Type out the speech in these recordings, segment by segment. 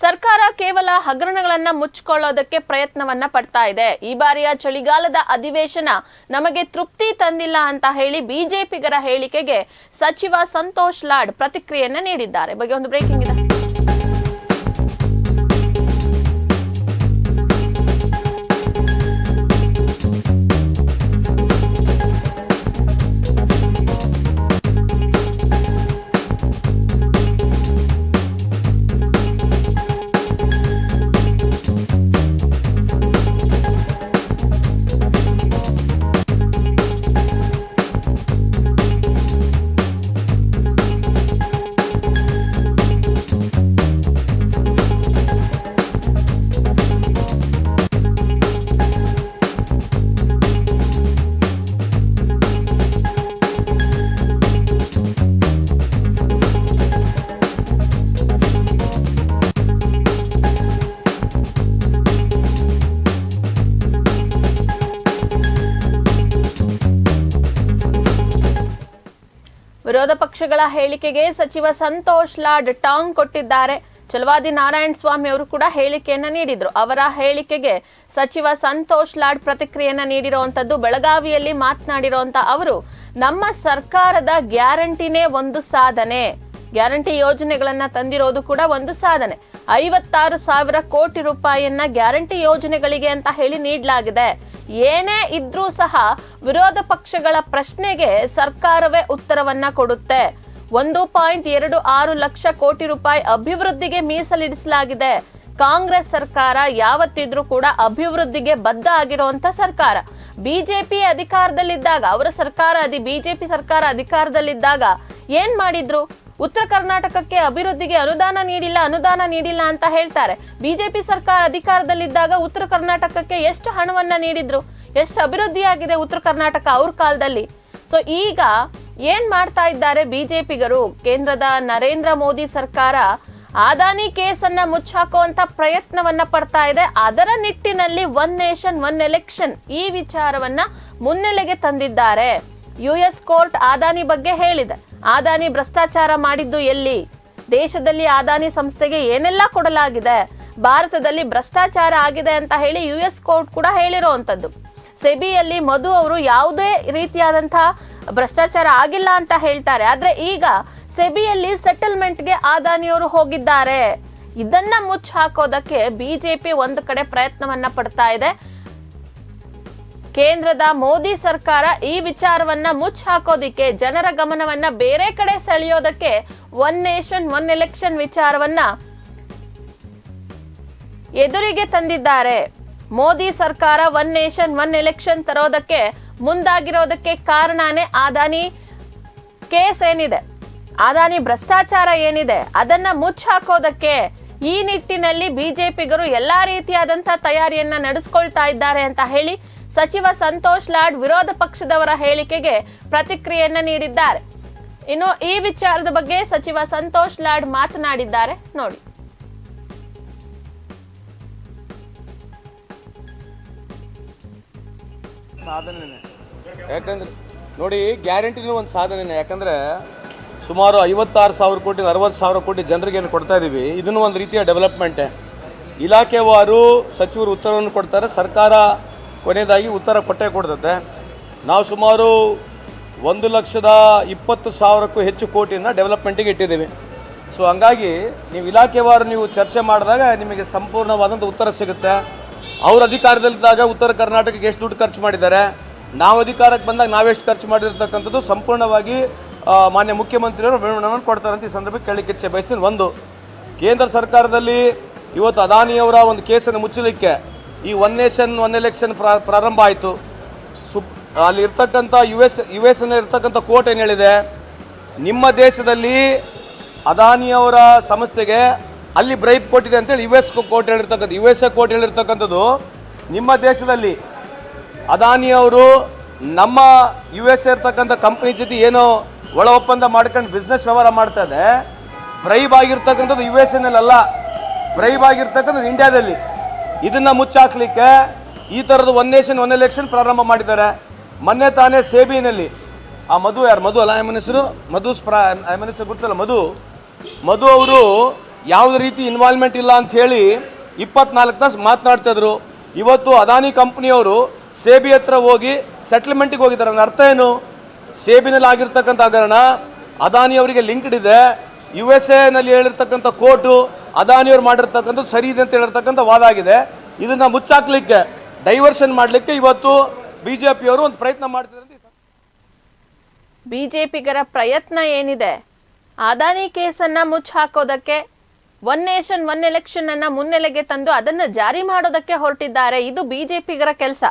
ಸರ್ಕಾರ ಕೇವಲ ಹಗರಣಗಳನ್ನ ಮುಚ್ಚಿಕೊಳ್ಳೋದಕ್ಕೆ ಪ್ರಯತ್ನವನ್ನ ಪಡ್ತಾ ಇದೆ. ಈ ಬಾರಿಯ ಚಳಿಗಾಲದ ಅಧಿವೇಶನ ನಮಗೆ ತೃಪ್ತಿ ತಂದಿಲ್ಲ ಅಂತ ಹೇಳಿ ಬಿಜೆಪಿಗರ ಹೇಳಿಕೆಗೆ ಸಚಿವ ಸಂತೋಷ್ ಲಾಡ್ ಪ್ರತಿಕ್ರಿಯೆಯನ್ನ ನೀಡಿದ್ದಾರೆ. ಬಗ್ಗೆ ಒಂದು ಬ್ರೇಕಿಂಗ್ ಇದೆ ವಿರೋಧ ಪಕ್ಷಗಳ ಹೇಳಿಕೆಗೆ ಸಚಿವ ಸಂತೋಷ್ ಲಾಡ್ ಟಾಂಗ್ ಕೊಟ್ಟಿದ್ದಾರೆ. ಚಲವಾದಿ ನಾರಾಯಣ ಸ್ವಾಮಿ ಅವರು ಕೂಡ ಹೇಳಿಕೆಯನ್ನ ನೀಡಿದ್ರು. ಅವರ ಹೇಳಿಕೆಗೆ ಸಚಿವ ಸಂತೋಷ್ ಲಾಡ್ ಪ್ರತಿಕ್ರಿಯೆಯನ್ನ ನೀಡಿರುವಂತದ್ದು ಬೆಳಗಾವಿಯಲ್ಲಿ ಮಾತನಾಡಿರುವಂತ ಅವರು, ನಮ್ಮ ಸರ್ಕಾರದ ಗ್ಯಾರಂಟಿನೇ ಒಂದು ಸಾಧನೆ. ಗ್ಯಾರಂಟಿ ಯೋಜನೆಗಳನ್ನ ತಂದಿರೋದು ಕೂಡ ಒಂದು ಸಾಧನೆ. ಐವತ್ತಾರು ಸಾವಿರ ಕೋಟಿ ರೂಪಾಯಿಯನ್ನ ಗ್ಯಾರಂಟಿ ಯೋಜನೆಗಳಿಗೆ ಅಂತ ಹೇಳಿ ನೀಡಲಾಗಿದೆ. ಏನೇ ಇದ್ರೂ ಸಹ ವಿರೋಧ ಪಕ್ಷಗಳ ಪ್ರಶ್ನೆಗೆ ಸರ್ಕಾರವೇ ಉತ್ತರವನ್ನ ಕೊಡುತ್ತೆ. ಒಂದು ಪಾಯಿಂಟ್ ಎರಡು ಆರು ಲಕ್ಷ ಕೋಟಿ ರೂಪಾಯಿ ಅಭಿವೃದ್ಧಿಗೆ ಮೀಸಲಿಡಿಸಲಾಗಿದೆ. ಕಾಂಗ್ರೆಸ್ ಸರ್ಕಾರ ಯಾವತ್ತಿದ್ರೂ ಕೂಡ ಅಭಿವೃದ್ಧಿಗೆ ಬದ್ಧ ಆಗಿರುವಂತ ಸರ್ಕಾರ. ಬಿಜೆಪಿ ಅಧಿಕಾರದಲ್ಲಿದ್ದಾಗ, ಅವರ ಸರ್ಕಾರ ಅದಿ, ಬಿಜೆಪಿ ಸರ್ಕಾರ ಅಧಿಕಾರದಲ್ಲಿದ್ದಾಗ ಏನ್ ಮಾಡಿದ್ರು? ಉತ್ತರ ಕರ್ನಾಟಕಕ್ಕೆ ಅಭಿವೃದ್ಧಿಗೆ ಅನುದಾನ ನೀಡಿಲ್ಲ ಅನುದಾನ ನೀಡಿಲ್ಲ ಅಂತ ಹೇಳ್ತಾರೆ. ಬಿಜೆಪಿ ಸರ್ಕಾರ ಅಧಿಕಾರದಲ್ಲಿದ್ದಾಗ ಉತ್ತರ ಕರ್ನಾಟಕಕ್ಕೆ ಎಷ್ಟು ಹಣವನ್ನ ನೀಡಿದ್ರು? ಎಷ್ಟು ಅಭಿವೃದ್ಧಿಯಾಗಿದೆ ಉತ್ತರ ಕರ್ನಾಟಕ ಅವ್ರ ಕಾಲದಲ್ಲಿ? ಸೊ ಈಗ ಏನ್ ಮಾಡ್ತಾ ಇದ್ದಾರೆ ಬಿಜೆಪಿಗರು? ಕೇಂದ್ರದ ನರೇಂದ್ರ ಮೋದಿ ಸರ್ಕಾರ ಆದಾನಿ ಕೇಸನ್ನ ಮುಚ್ಚಾಕುವಂತ ಪ್ರಯತ್ನವನ್ನ ಪಡ್ತಾ ಇದೆ. ಅದರ ನಿಟ್ಟಿನಲ್ಲಿ ಒನ್ ನೇಷನ್ ಒನ್ ಎಲೆಕ್ಷನ್ ಈ ವಿಚಾರವನ್ನ ಮುನ್ನೆಲೆಗೆ ತಂದಿದ್ದಾರೆ. ಯು ಎಸ್ ಕೋರ್ಟ್ ಆದಾನಿ ಬಗ್ಗೆ ಹೇಳಿದೆ. ಆದಾನಿ ಭ್ರಷ್ಟಾಚಾರ ಮಾಡಿದ್ದು ಎಲ್ಲಿ? ದೇಶದಲ್ಲಿ ಆದಾನಿ ಸಂಸ್ಥೆಗೆ ಏನೆಲ್ಲ ಕೊಡಲಾಗಿದೆ? ಭಾರತದಲ್ಲಿ ಭ್ರಷ್ಟಾಚಾರ ಆಗಿದೆ ಅಂತ ಹೇಳಿ ಯು ಎಸ್ ಕೋರ್ಟ್ ಕೂಡ ಹೇಳಿರುವಂಥದ್ದು ಸೆಬಿಯಲ್ಲಿ ಮಧು ಅವರು ಯಾವುದೇ ರೀತಿಯಾದಂತಹ ಭ್ರಷ್ಟಾಚಾರ ಆಗಿಲ್ಲ ಅಂತ ಹೇಳ್ತಾರೆ. ಆದ್ರೆ ಈಗ ಸೆಬಿಯಲ್ಲಿ ಸೆಟಲ್ಮೆಂಟ್ಗೆ ಆದಾನಿಯವರು ಹೋಗಿದ್ದಾರೆ. ಇದನ್ನ ಮುಚ್ಚ ಹಾಕೋದಕ್ಕೆ ಬಿಜೆಪಿ ಒಂದು ಕಡೆ ಪ್ರಯತ್ನವನ್ನ ಪಡ್ತಾ ಇದೆ. ಕೇಂದ್ರದ ಮೋದಿ ಸರ್ಕಾರ ಈ ವಿಚಾರವನ್ನ ಮುಚ್ಚ ಹಾಕೋದಿಕ್ಕೆ ಜನರ ಗಮನವನ್ನ ಬೇರೆ ಕಡೆ ಸೆಳೆಯೋದಕ್ಕೆ ಒನ್ ನೇಷನ್ ಒನ್ ಎಲೆಕ್ಷನ್ ವಿಚಾರವನ್ನ ಎದುರಿಗೆ ತಂದಿದ್ದಾರೆ. ಮೋದಿ ಸರ್ಕಾರ ಒನ್ ನೇಷನ್ ಒನ್ ಎಲೆಕ್ಷನ್ ತರೋದಕ್ಕೆ ಮುಂದಾಗಿರೋದಕ್ಕೆ ಕಾರಣನೇ ಅದಾನಿ ಕೇಸ್ ಏನಿದೆ? ಆದಾನಿ ಭ್ರಷ್ಟಾಚಾರ ಏನಿದೆ? ಅದನ್ನ ಮುಚ್ಚಾಕೋದಕ್ಕೆ ಈ ನಿಟ್ಟಿನಲ್ಲಿ ಬಿಜೆಪಿಗರು ಎಲ್ಲಾ ರೀತಿಯಾದಂತಹ ತಯಾರಿಯನ್ನ ನಡೆಸ್ಕೊಳ್ತಾ ಇದ್ದಾರೆ ಅಂತ ಹೇಳಿ ಸಚಿವ ಸಂತೋಷ್ ಲಾಡ್ ವಿರೋಧ ಪಕ್ಷದವರ ಹೇಳಿಕೆಗೆ ಪ್ರತಿಕ್ರಿಯೆಯನ್ನ ನೀಡಿದ್ದಾರೆ. ಇನ್ನು ಈ ವಿಚಾರದ ಬಗ್ಗೆ ಸಚಿವ ಸಂತೋಷ್ ಲಾಡ್ ಮಾತನಾಡಿದ್ದಾರೆ. ನೋಡಿ. ಸಾಧನೆ ಯಾಕಂದ್ರೆ ನೋಡಿ, ಗ್ಯಾರಂಟಿನೂ ಒಂದು ಸಾಧನೆನೇ. ಯಾಕಂದರೆ ಸುಮಾರು ಐವತ್ತಾರು ಸಾವಿರ ಕೋಟಿ, ಅರವತ್ತು ಸಾವಿರ ಕೋಟಿ ಜನರಿಗೆ ಏನು ಕೊಡ್ತಾ ಇದ್ದೀವಿ ಇದನ್ನು ಒಂದು ರೀತಿಯ ಡೆವಲಪ್ಮೆಂಟೇ. ಇಲಾಖೆವಾರು ಸಚಿವರು ಉತ್ತರವನ್ನು ಕೊಡ್ತಾರೆ. ಸರ್ಕಾರ ಕೊನೆಯದಾಗಿ ಉತ್ತರ ಕೊಟ್ಟೆ ಕೊಡ್ತದೆ ನಾವು ಸುಮಾರು ಒಂದು ಲಕ್ಷದ ಇಪ್ಪತ್ತು ಸಾವಿರಕ್ಕೂ ಹೆಚ್ಚು ಕೋಟಿಯನ್ನು ಡೆವಲಪ್ಮೆಂಟಿಗೆ ಇಟ್ಟಿದ್ದೀವಿ. ಸೊ ಹಂಗಾಗಿ ನೀವು ಇಲಾಖೆವಾರು ನೀವು ಚರ್ಚೆ ಮಾಡಿದಾಗ ನಿಮಗೆ ಸಂಪೂರ್ಣವಾದಂಥ ಉತ್ತರ ಸಿಗುತ್ತೆ. ಅವ್ರ ಅಧಿಕಾರದಲ್ಲಿದ್ದಾಗ ಉತ್ತರ ಕರ್ನಾಟಕಕ್ಕೆ ಎಷ್ಟು ದುಡ್ಡು ಖರ್ಚು ಮಾಡಿದ್ದಾರೆ. ನಾವು ಅಧಿಕಾರಕ್ಕೆ ಬಂದಾಗ ನಾವೆಷ್ಟು ಖರ್ಚು ಮಾಡಿರ್ತಕ್ಕಂಥದ್ದು ಸಂಪೂರ್ಣವಾಗಿ ಮಾನ್ಯ ಮುಖ್ಯಮಂತ್ರಿಯವರು ಕೊಡ್ತಾರೆ ಅಂತ ಈ ಸಂದರ್ಭಕ್ಕೆ ಕೇಳಲಿಕ್ಕೆ ಇಚ್ಛೆ ಬಯಸ್ತೀನಿ. ಒಂದು, ಕೇಂದ್ರ ಸರ್ಕಾರದಲ್ಲಿ ಇವತ್ತು ಅದಾನಿಯವರ ಒಂದು ಕೇಸನ್ನು ಮುಚ್ಚಲಿಕ್ಕೆ ಈ ಒನ್ ನೇಷನ್ ಒನ್ ಎಲೆಕ್ಷನ್ ಪ್ರಾರಂಭ ಆಯಿತು. ಸುಪ್, ಅಲ್ಲಿ ಇರ್ತಕ್ಕಂಥ ಯು ಎಸ್ ಯು ಎಸ್ ಇರ್ತಕ್ಕಂಥ ಕೋರ್ಟ್ ಏನು ಹೇಳಿದೆ? ನಿಮ್ಮ ದೇಶದಲ್ಲಿ ಅದಾನಿಯವರ ಸಂಸ್ಥೆಗೆ ಅಲ್ಲಿ ಬ್ರೈಬ್ ಕೊಟ್ಟಿದೆ ಅಂತೇಳಿ ಯು ಎಸ್ ಕೋರ್ಟ್ ಹೇಳಿರ್ತಕ್ಕಂಥ ಯು ಎಸ್ ಎ ಕೋರ್ಟ್ ಹೇಳಿರ್ತಕ್ಕಂಥದ್ದು ನಿಮ್ಮ ದೇಶದಲ್ಲಿ. ಅದಾನಿಯವರು ನಮ್ಮ ಯು ಎಸ್ ಇರ್ತಕ್ಕಂಥ ಕಂಪ್ನಿ ಜೊತೆ ಏನೋ ಒಳ ಒಪ್ಪಂದ ಮಾಡ್ಕೊಂಡು ಬಿಸ್ನೆಸ್ ವ್ಯವಹಾರ ಮಾಡ್ತಾ ಇದೆ ಬ್ರೈಬ್ ಆಗಿರ್ತಕ್ಕಂಥದ್ದು ಯು ಎಸ್ ಎನಲ್ಲ ಬ್ರೈಬ್ ಆಗಿರ್ತಕ್ಕಂಥದ್ದು ಇಂಡಿಯಾದಲ್ಲಿ ಇದನ್ನ ಮುಚ್ಚಾಕ್ಲಿಕ್ಕೆ ಈ ಥರದ ಒನ್ ನೇಷನ್ ಒನ್ ಎಲೆಕ್ಷನ್ ಪ್ರಾರಂಭ ಮಾಡಿದ್ದಾರೆ. ಮೊನ್ನೆ ತಾನೇ ಸೇಬಿನಲ್ಲಿ. ಆ ಮಧು ಯಾರು? ಮಧು ಅಲ್ಲ ಆಯಮ್ಮನ ಹೆಸರು? ಮಧು ಸ್ಪ್ರಾ ಎನ್ ಹೆಸರು ಗೊತ್ತಲ್ಲ, ಮಧು. ಮಧು ಅವರು ಯಾವುದೇ ರೀತಿ ಇನ್ವಾಲ್ವ್ಮೆಂಟ್ ಇಲ್ಲ ಅಂತ ಹೇಳಿ ಇಪ್ಪತ್ನಾಲ್ಕು ತಾಸು ಮಾತನಾಡ್ತಾ ಇದ್ರು. ಇವತ್ತು ಅದಾನಿ ಕಂಪ್ನಿಯವರು ಸೇಬಿ ಹತ್ರ ಹೋಗಿ ಸೆಟ್ಲ್ಮೆಂಟ್ಗೆ ಹೋಗಿದ್ದಾರೆ. ನನ್ನ ಅರ್ಥ ಏನು? ಸೇಬಿನಲ್ಲಿ ಆಗಿರ್ತಕ್ಕಂಥ ಹಗರಣ ಅದಾನಿಯವರಿಗೆ ಲಿಂಕ್ಡ್ ಇದೆ. ಯು ಎಸ್ ಎನಲ್ಲಿ ಹೇಳಿರ್ತಕ್ಕಂಥ ಕೋರ್ಟು ಅದಾನಿಯವ್ರು ಮಾಡಿರ್ತಕ್ಕಂಥ ಸರಿ ಇದೆ ಅಂತ ಹೇಳಿರ್ತಕ್ಕಂಥ ವಾದ ಆಗಿದೆ. ಇದನ್ನ ಮುಚ್ಚಾಕ್ಲಿಕ್ಕೆ ಡೈವರ್ಷನ್ ಮಾಡಲಿಕ್ಕೆ ಇವತ್ತು ಬಿ ಜೆ ಒಂದು ಪ್ರಯತ್ನ ಮಾಡ್ತಿದ್ದಾರೆ ಬಿಜೆಪಿಗರ ಪ್ರಯತ್ನ ಏನಿದೆ? ಅದಾನಿ ಕೇಸನ್ನ ಮುಚ್ಚ ಹಾಕೋದಕ್ಕೆ ಒನ್ ನೇಷನ್ ಒನ್ ಎಲೆಕ್ಷನ್ ಅನ್ನ ಮುನ್ನೆಲೆಗೆ ತಂದು ಅದನ್ನ ಜಾರಿ ಮಾಡೋದಕ್ಕೆ ಹೊರಟಿದ್ದಾರೆ. ಇದು ಬಿಜೆಪಿಗರ ಕೆಲಸ.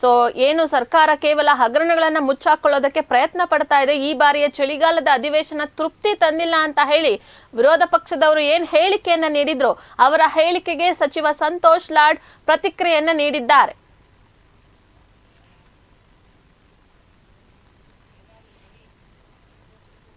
ಸೊ ಏನು ಸರ್ಕಾರ ಕೇವಲ ಹಗರಣಗಳನ್ನ ಮುಚ್ಚಾಕೊಳ್ಳೋದಕ್ಕೆ ಪ್ರಯತ್ನ ಪಡ್ತಾ ಇದೆ, ಈ ಬಾರಿಯ ಚಳಿಗಾಲದ ಅಧಿವೇಶನ ತೃಪ್ತಿ ತಂದಿಲ್ಲ ಅಂತ ಹೇಳಿ ವಿರೋಧ ಪಕ್ಷದವರು ಏನ್ ಹೇಳಿಕೆಯನ್ನ ನೀಡಿದ್ರು, ಅವರ ಹೇಳಿಕೆಗೆ ಸಚಿವ ಸಂತೋಷ್ ಲಾಡ್ ಪ್ರತಿಕ್ರಿಯೆಯನ್ನ ನೀಡಿದ್ದಾರೆ.